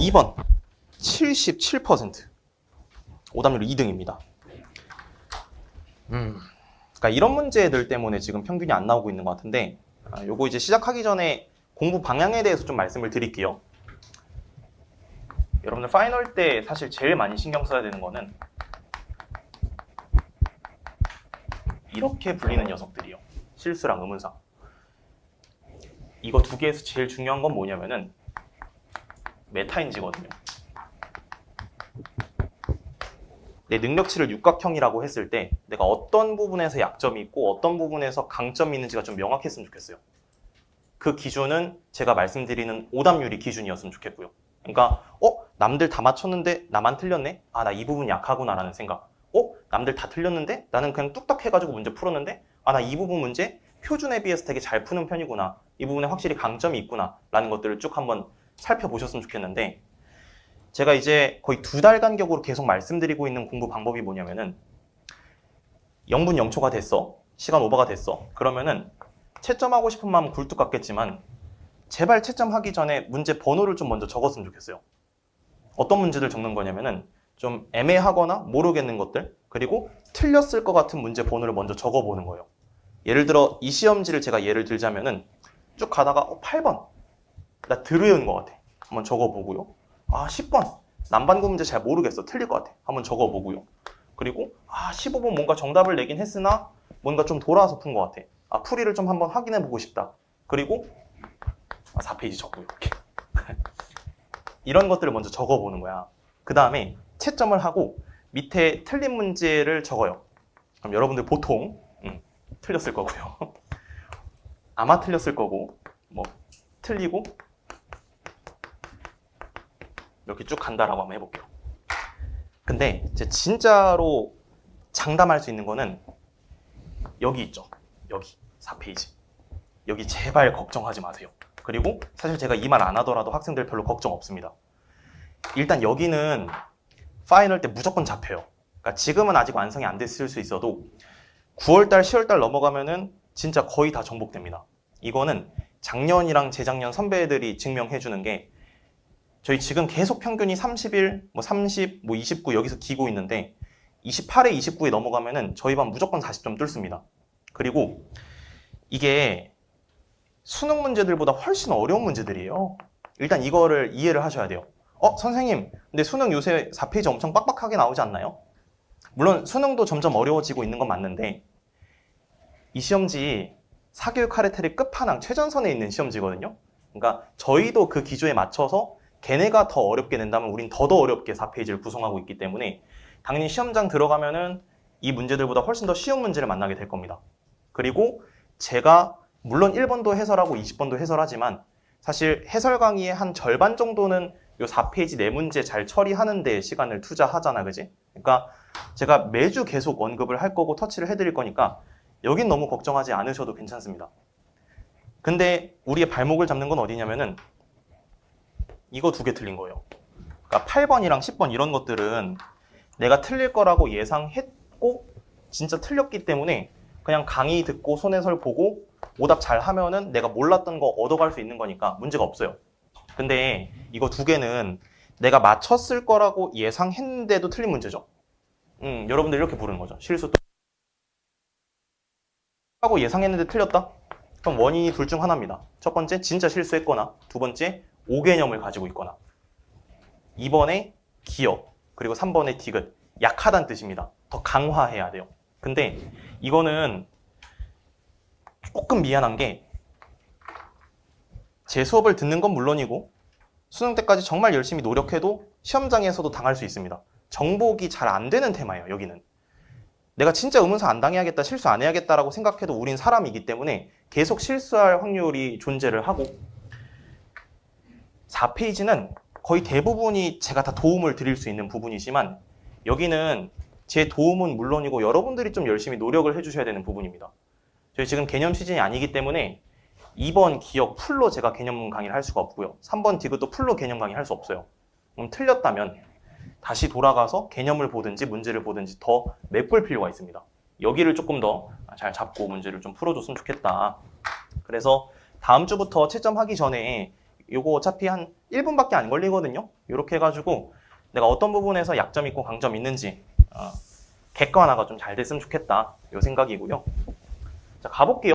2번 77% 오답률 2등입니다. 음, 그러니까 이런 문제들 때문에 지금 평균이 안 나오고 있는 것 같은데 아, 요거 이제 시작하기 전에 공부 방향에 대해서 좀 말씀을 드릴게요. 여러분들 파이널 때 사실 제일 많이 신경 써야 되는 거는 이렇게 불리는 녀석들이요. 실수랑 의문사. 이거 두 개에서 제일 중요한 건 뭐냐면은 메타인지거든요. 내 능력치를 육각형이라고 했을 때 내가 어떤 부분에서 약점이 있고 어떤 부분에서 강점이 있는지가 좀 명확했으면 좋겠어요. 그 기준은 제가 말씀드리는 오답률이 기준이었으면 좋겠고요. 그러니까 어 남들 다 맞췄는데 나만 틀렸네. 아 나 이 부분 약하구나라는 생각. 어 남들 다 틀렸는데 나는 그냥 뚝딱 해가지고 문제 풀었는데 아 나 이 부분 문제 표준에 비해서 되게 잘 푸는 편이구나. 이 부분에 확실히 강점이 있구나 라는 것들을 쭉 한번 살펴보셨으면 좋겠는데 제가 이제 거의 두 달 간격으로 계속 말씀드리고 있는 공부 방법이 뭐냐면은 0분 0초가 됐어. 시간 오버가 됐어. 그러면은 채점하고 싶은 마음 은 굴뚝 같겠지만 제발 채점하기 전에 문제 번호를 좀 먼저 적었으면 좋겠어요. 어떤 문제들 적는 거냐면은 좀 애매하거나 모르겠는 것들 그리고 틀렸을 것 같은 문제 번호를 먼저 적어보는 거예요. 예를 들어 이 시험지를 제가 예를 들자면은 쭉 가다가 어, 8번 나 들으는 것 같아. 한번 적어보고요. 아 10번 남반구 문제 잘 모르겠어. 틀릴 것 같아. 한번 적어보고요. 그리고 아 15번 뭔가 정답을 내긴 했으나 뭔가 좀 돌아와서 푼 것 같아. 아 풀이를 좀 한번 확인해 보고 싶다. 그리고 아, 4페이지 적고요. 이런 것들을 먼저 적어보는 거야. 그 다음에 채점을 하고 밑에 틀린 문제를 적어요. 그럼 여러분들 보통 음, 틀렸을 거고요. 아마 틀렸을 거고 뭐 틀리고 이렇게 쭉 간다라고 한번 해볼게요. 근데 이제 진짜로 장담할 수 있는 거는 여기 있죠. 여기 4페이지. 여기 제발 걱정하지 마세요. 그리고 사실 제가 이 말 안 하더라도 학생들 별로 걱정 없습니다. 일단 여기는 파이널 때 무조건 잡혀요. 그러니까 지금은 아직 완성이 안 됐을 수 있어도 9월달, 10월달 넘어가면은 진짜 거의 다 정복됩니다. 이거는 작년이랑 재작년 선배들이 증명해 주는 게 저희 지금 계속 평균이 31, 뭐 30, 뭐 29 여기서 기고 있는데 28에 29에 넘어가면은 저희 반 무조건 40점 뚫습니다. 그리고 이게 수능 문제들보다 훨씬 어려운 문제들이에요. 일단 이거를 이해를 하셔야 돼요. 어, 선생님, 근데 수능 요새 4페이지 엄청 빡빡하게 나오지 않나요? 물론 수능도 점점 어려워지고 있는 건 맞는데 이 시험지 사교육 카레텔의 끝판왕 최전선에 있는 시험지거든요. 그러니까 저희도 그 기조에 맞춰서 걔네가 더 어렵게 낸다면 우린 더더 어렵게 4페이지를 구성하고 있기 때문에 당연히 시험장 들어가면은 이 문제들보다 훨씬 더 쉬운 문제를 만나게 될 겁니다. 그리고 제가 물론 1번도 해설하고 20번도 해설하지만 사실 해설 강의의 한 절반 정도는 요 4페이지 네 문제 잘 처리하는 데 시간을 투자하잖아, 그지? 그러니까 제가 매주 계속 언급을 할 거고 터치를 해드릴 거니까 여긴 너무 걱정하지 않으셔도 괜찮습니다. 근데 우리의 발목을 잡는 건 어디냐면은 이거 두 개 틀린 거예요. 그러니까 8번이랑 10번 이런 것들은 내가 틀릴 거라고 예상했고 진짜 틀렸기 때문에 그냥 강의 듣고 손해설 보고 오답 잘 하면은 내가 몰랐던 거 얻어갈 수 있는 거니까 문제가 없어요. 근데 이거 두 개는 내가 맞췄을 거라고 예상했는데도 틀린 문제죠. 음, 여러분들 이렇게 부르는 거죠. 실수 또 하고 예상했는데 틀렸다? 그럼 원인이 둘 중 하나입니다. 첫 번째, 진짜 실수했거나, 두 번째, 오개념을 가지고 있거나. 2번에 기억, 그리고 3번에 디귿. 약하다는 뜻입니다. 더 강화해야 돼요. 근데 이거는 조금 미안한 게, 제 수업을 듣는 건 물론이고, 수능 때까지 정말 열심히 노력해도 시험장에서도 당할 수 있습니다. 정복이 잘 안 되는 테마예요, 여기는. 내가 진짜 의문사 안 당해야겠다, 실수 안 해야겠다라고 생각해도 우린 사람이기 때문에 계속 실수할 확률이 존재를 하고 4페이지는 거의 대부분이 제가 다 도움을 드릴 수 있는 부분이지만 여기는 제 도움은 물론이고 여러분들이 좀 열심히 노력을 해주셔야 되는 부분입니다. 저희 지금 개념 시즌이 아니기 때문에 2번 기억 풀로 제가 개념 강의를 할 수가 없고요. 3번 디귿도 풀로 개념 강의 할수 없어요. 그럼 틀렸다면 다시 돌아가서 개념을 보든지 문제를 보든지 더 메꿀 필요가 있습니다. 여기를 조금 더 잘 잡고 문제를 좀 풀어줬으면 좋겠다. 그래서 다음 주부터 채점하기 전에 요거 어차피 한 1분밖에 안 걸리거든요. 이렇게 해가지고 내가 어떤 부분에서 약점 있고 강점 있는지 어, 객관화가 좀 잘 됐으면 좋겠다. 요 생각이고요. 자, 가볼게요.